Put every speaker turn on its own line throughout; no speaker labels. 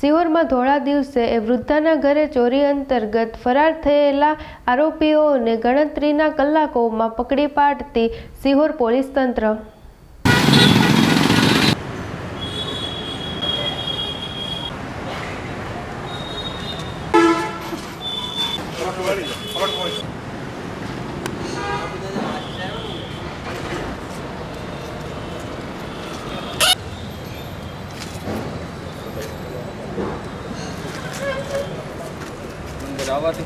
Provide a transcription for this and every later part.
સિહોરમાં ધોળા દિવસે એ વૃદ્ધાના ઘરે ચોરી અંતર્ગત ફરાર થયેલા આરોપીઓને ગણતરીના કલાકોમાં પકડી પાડતી સિહોર પોલીસ તંત્ર
რავათი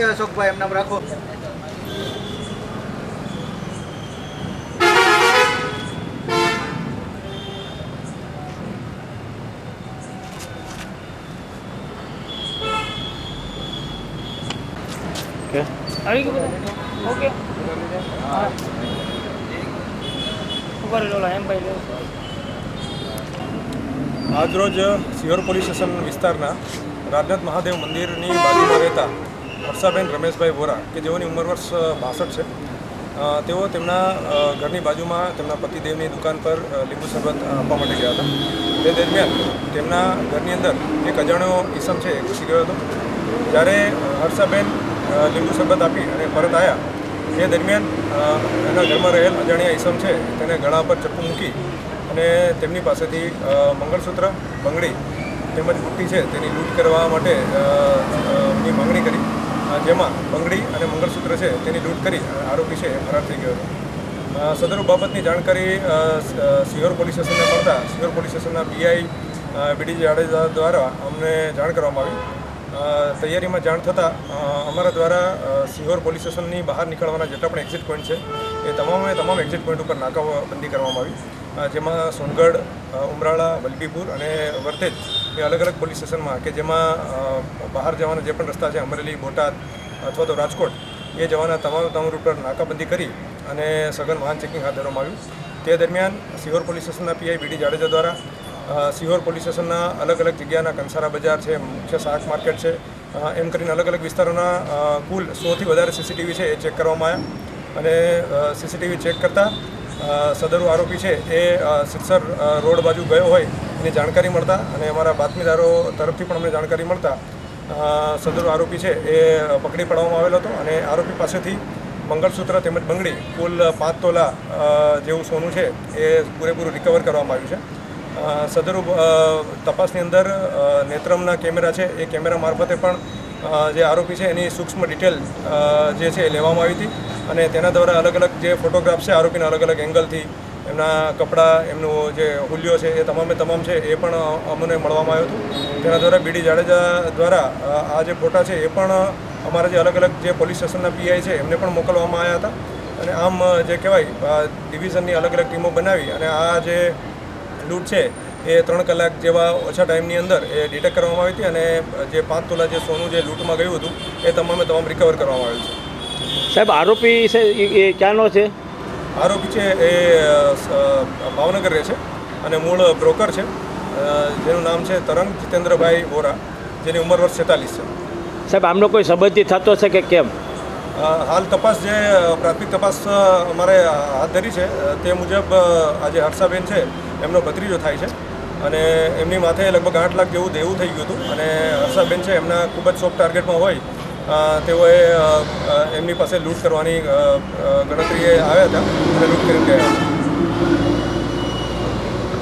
એ અશોકભાઈ એમનામ રાખો.
આવી ગયું ઓકે. ઉપર એમ ભાઈ લો
આજરોજ સિયોર પોલીસ સ્ટેશન વિસ્તારના રાજનાથ મહાદેવ મંદિરની બાજુમાં રહેતા હર્ષાબેન રમેશભાઈ વોરા, કે જેઓની ઉંમર વર્ષ બાસઠ છે. તેઓ તેમના ઘરની બાજુમાં તેમના પતિદેવની દુકાન પર લીંબુ શરબત આપવા માટે ગયા હતા. તે દરમિયાન તેમના ઘરની અંદર એક અજાણ્યો ઈસમ છે, એ ઘૂસી ગયો હતો. જ્યારે હર્ષાબેન લીંબુ શરબત આપી અને પરત આવ્યા તે દરમિયાન એના ઘરમાં રહેલ અજાણ્યા ઈસમ છે, તેને ગળા પર ચપ્પુ મૂકી અને તેમની પાસેથી મંગળસૂત્ર, બંગડી તેમજ બુટ્ટી છે, તેની લૂંટ કરવા માટે ની માંગણી કરી. જેમાં બંગડી અને મંગળસૂત્ર છે તેની લૂંટ કરી આરોપી છે ફરાર થઈ ગયો હતો. બાબતની જાણકારી સિહોર પોલીસ સ્ટેશનને મળતા સિહોર પોલીસ સ્ટેશનના પીઆઈ બીડી જાડેજા દ્વારા અમને જાણ કરવામાં આવી. તૈયારીમાં જાણ થતાં અમારા દ્વારા સિહોર પોલીસ સ્ટેશનની બહાર નીકળવાના જેટલા પણ એક્ઝિટ પોઈન્ટ છે, એ તમામે તમામ એક્ઝિટ પોઈન્ટ ઉપર નાકાબંધી કરવામાં આવી. જેમાં સોનગઢ ઉમરાળા, વલભીપુર અને વર્તેજ એ અલગ અલગ પોલીસ સ્ટેશનમાં કે જેમાં બહાર જવાના જે પણ રસ્તા છે, અમરેલી, બોટાદ અથવા તો રાજકોટ, એ જવાના તમામ તમામ રૂટ પર નાકાબંધી કરી અને સઘન વાહન ચેકિંગ હાથ ધરવામાં આવ્યું. તે દરમિયાન સિહોર પોલીસ સ્ટેશનના પીઆઈ બીડી જાડેજા દ્વારા સિહોર પોલીસ સ્ટેશનના અલગ અલગ જગ્યાના કંસારા બજાર છે, મુખ્ય શાક માર્કેટ છે. એમ કરીને અલગ અલગ વિસ્તારોના કુલ સોથી વધારે સીસીટીવી છે એ ચેક કરવામાં આવ્યા અને સીસીટીવી ચેક કરતાં સદરુ આરોપી છે એ સિરસર રોડ બાજુ ગયો હોય એની જાણકારી મળતા અને અમારા બાતમીદારો તરફથી પણ અમને જાણકારી મળતા સદરુ આરોપી છે એ પકડી પાડવામાં આવેલો હતો અને આરોપી પાસેથી મંગળસૂત્ર તેમજ બંગડી, કુલ પાંચ તોલા જેવું સોનું છે એ પૂરેપૂરું રિકવર કરવામાં આવ્યું છે. અ, તપાસની અંદર નેત્રમના કેમેરા છે એ કેમેરા મારફતે પણ જે આરોપી છે એની સૂક્ષ્મ ડિટેલ જે છે એ લેવામાં આવી હતી. અને તેના દ્વારા અલગ અલગ જે ફોટોગ્રાફ છે આરોપીના અલગ અલગ એંગલથી એમના કપડાં એમનું જે હુલ્યો છે એ તમામે તમામ છે એ પણ અમને મળવામાં આવ્યું હતું. તેના દ્વારા બીડી જાડેજા દ્વારા આ જે ફોટા છે એ પણ અમારા જે અલગ અલગ જે પોલીસ સ્ટેશનના પીઆઈ છે એમને પણ મોકલવામાં આવ્યા હતા. અને આમ જે કહેવાય ડિવિઝનની અલગ અલગ ટીમો બનાવી અને આ જે લૂંટ છે એ ત્રણ કલાક જેવા ઓછા ટાઈમની અંદર એ ડિટેક્ટ કરવામાં આવી હતી અને જે પાંચ તોલા જે સોનું જે લૂંટમાં ગયું હતું એ તમામે તમામ રિકવર કરવામાં આવેલ છે.
સાહેબ આરોપી છે એ ક્યાંનો છે?
આરોપી છે એ ભાવનગર રહે છે અને મૂળ બ્રોકર છે. જેનું નામ છે તરંગ જીતેન્દ્રભાઈ વોરા જેની ઉંમર વર્ષ છેતાલીસ છે.
સાહેબ આમનો કોઈ સંબંધિત થતો છે કે કેમ?
હાલ તપાસ જે પ્રાથમિક તપાસ અમારે હાથ ધરી છે તે મુજબ આજે હર્ષાબેન છે, એમનો ભત્રીજો થાય છે. અને એમની માથે લગભગ આઠ લાખ જેવું દેવું થઈ ગયું હતું. અને હર્ષાબેન છે, એમના ખૂબ જ સોફ્ટ ટાર્ગેટમાં હોય તેઓએ એમની પાસે લૂંટ કરવાની ગણતરીએ આવ્યા હતા અને લૂંટ કરી ગયા હતા.